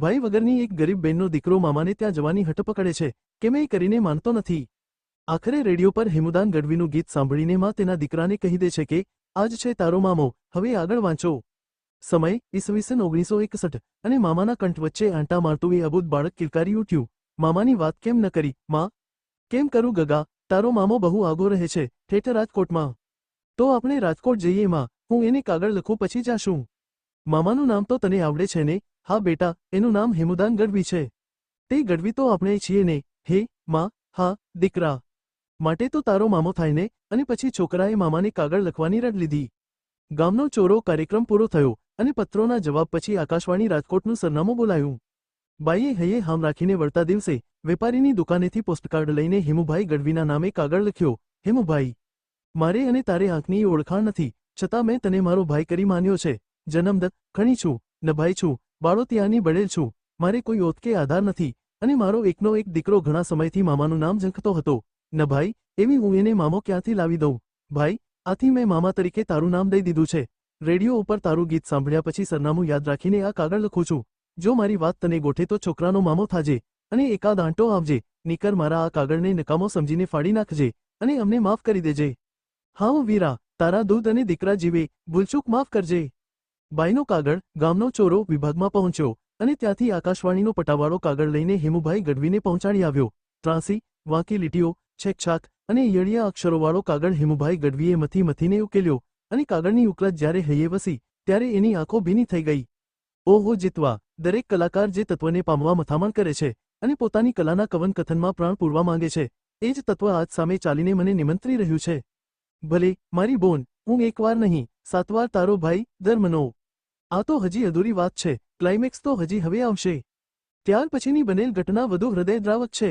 ભાઈ વગરની એક ગરીબ બહેનનો દીકરો મામાને ત્યાં જવાની હટ પકડે છે, કે મેં એ કરીને માનતો નથી. આખરે રેડિયો પર હેમુદાન ગઢવીનું ગીત સાંભળીને માં તેના દીકરાને કહી દે છે કે, આજ છે તારો મામો, હવે આગળ વાંચો. સમય ઈસવીસન ઓગણીસો એકસઠ અને મામાના કંઠ વચ્ચે આંટા મારતું એ અબૂદ બાળક કિલકારી ઉઠ્યું. મામાની વાત કેમ ન કરી, માં? કેમ કરું ગગા, તારો મામો બહુ આગો રહે છે, ઠેઠ રાજકોટમાં. તો આપણે રાજકોટ જઈએ, માં, હું એને કાગળ લખું પછી જાશું. મામાનું નામ તો તને આવડે છે ને હા બેટા, એનું નામ હેમુદાન ગઢવી છે. તે ગઢવી તો આપણે છીએ ને, હે, માં, હા, દીકરા. માટે તો તારો મામો થાય ને, અને પછી છોકરાએ મામાને કાગળ લખવાની રડ લીધી. ગામનો ચોરો કાર્યક્રમ પૂરો થયો, અને પત્રોના જવાબ પછી આકાશવાણી રાજકોટનું સરનામું બોલાયું. બાઈએ હૈયે હામ રાખીને વળતા દિવસે, વેપારીની દુકાનેથી પોસ્ટકાર્ડ લઈને હેમુભાઈ ગઢવીના નામે કાગળ લખ્યો, હેમુભાઈ, મારે અને તારે આંખની ઓળખાણ નથી, છતાં મેં તને મારો ભાઈ કરી માન્યો છે. જન્મદત્ત ખણી છું, નભાઈ છું બાળો ત્યાંની બળેલ છું. મારે કોઈ ઓત કે આધાર નથી. અને મારો એકનો એક દીકરો ઘણા સમયથી મામાનું નામ ઝંખતો હતો. ન ભાઈ, એવી હું એને મામો ક્યાંથી લાવી દઉં? ભાઈ, આથી મેં મામા તરીકે તારું નામ દઈ દીધું છે. રેડિયો ઉપર તારું ગીત સાંભળ્યા પછી સરનામું યાદ રાખીને આ કાગળ લખું છું. જો મારી વાત તને ગોઠે તો છોકરાનો મામો થાજે. અને એકાદ આંટો આવજે. નીકર મારા આ કાગળને નકામો સમજીને ફાડી નાખજે. અને અમને માફ કરી દેજે. હા વીરા, તારા દૂધ અને દીકરા જીવે. ભૂલચૂક માફ કરજે. બાઈનો કાગળ ગામનો ચોરો વિભાગમાં પહોંચ્યો અને ત્યાંથી આકાશવાણીનો પટાવાળો કાગળ લઈને હેમુભાઈ ગઢવીને પહોંચાડી આવ્યો. ત્રાસી, વાંકી લીટીઓ, છેકછાક અને યળિયા અક્ષરોવાળો કાગળ હેમુભાઈ ગઢવીએ મથી મથીને ઉકેલ્યો અને કાગળની ઉકળત જ્યારે હૈયે વસી ત્યારે એની આંખો ભીની થઈ ગઈ. ઓહો જીતવા, દરેક કલાકાર જે તત્વને પામવા મથામણ કરે છે અને પોતાની કલાના કવન કથનમાં પ્રાણ પૂરવા માંગે છે, એ જ તત્વ આજ સામે ચાલીને મને નિમંત્રી રહ્યું છે. ભલે, મારી બોન હું એકવાર નહીં સાતવાર તારો ભાઈ, ધર્મનો. આ તો હજી અધૂરી વાત છે ક્લાઇમેક્સ તો હજી હવે આવશે. ત્યાર પછીની બનેલ ઘટના વધુ હૃદયદ્રાવક છે.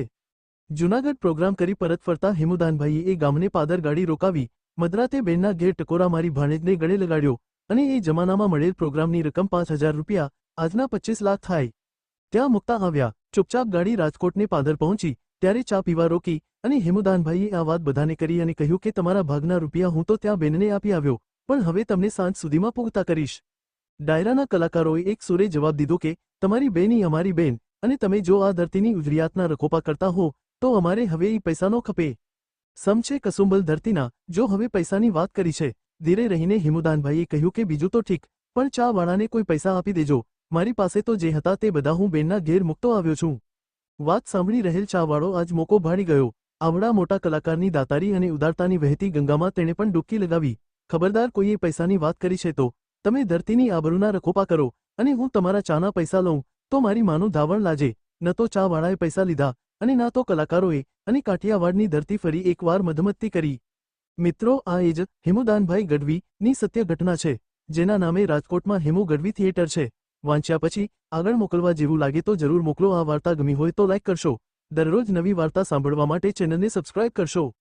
જૂનાગઢ પ્રોગ્રામ કરી પરત ફરતા હેમુદાનભાઈએ એ ગામને પાદર ગાડી રોકાવી, મદરાતે બેનના ઘેર ટકોરા મારી ભાણેજને ગળે લગાડ્યો અને એ જમાનામાં મળેલ પ્રોગ્રામની રકમ પાંચ હજાર રૂપિયા આજના પચીસ લાખ થાય. ત્યાં મુકતા આવ્યા, ચૂપચાપ ગાડી રાજકોટને પાદર પહોંચી ત્યારે ચા પીવા રોકી અને હેમુદાનભાઈએ આ વાત બધાને કરી અને કહ્યું કે તમારા ભાગના રૂપિયા હું તો ત્યાં બેનને આપી આવ્યો, પણ હવે તમને સાંજ સુધીમાં પૂગતા કરીશ. ડાયરાના કલાકારોએ એક સુરે જવાબ દીધો કે, તમારી બેની અમારી બેન, અને તમે જો આ ધરતીની ઉજરિયાતના રખોપા કરતા હો, તો અમારે હવે એ પૈસાનો ખપે. સમછે કસુંબલ ધરતીના, જો હવે પૈસાની વાત કરી છે, ધીરે રહીને હિમુદાનભાઈએ કહ્યું કે, બીજું તો ઠીક, પણ ચા વાળાને કોઈ પૈસા આપી દેજો, મારી પાસે તો જે હતા તે બધા હું બેનના ઘેર મૂકતો આવ્યો છું. વાત સાંભળી રહેલ ચાવાળો આજ મોકો ભાડી ગયો. આવડા મોટા કલાકારની દાતારી અને ઉદારતાની વહેતી ગંગામાં તેણે પણ ડૂબકી લગાવી. ખબરદાર કોઈએ પૈસાની વાત કરી છે તો? તમે ધરતીની આબરૂના રખોપા કરો અને હું તમારા ચાના પૈસા લઉં. તો મારી માનું ધાવણ લાજે. ન તો ચાવાળાએ પૈસા લીધા અને ના તો કલાકારોએ અને કાઠિયાવાડની ધરતી ફરી એકવાર મધમત્તી કરી. મિત્રો, આ એ જ હેમુદાનભાઈ ગઢવીની સત્ય ઘટના છે, જેના નામે રાજકોટમાં હેમુ ગઢવી થિયેટર છે. વાંચ્યા પછી, આગળ મોકલવા જેવું લાગે તો જરૂર મોકલો, આ વાર્તા ગમી હોય તો લાઇક કરશો. દરરોજ નવી વાર્તા સાંભળવા માટે ચેનલને સબસ્ક્રાઇબ કરશો.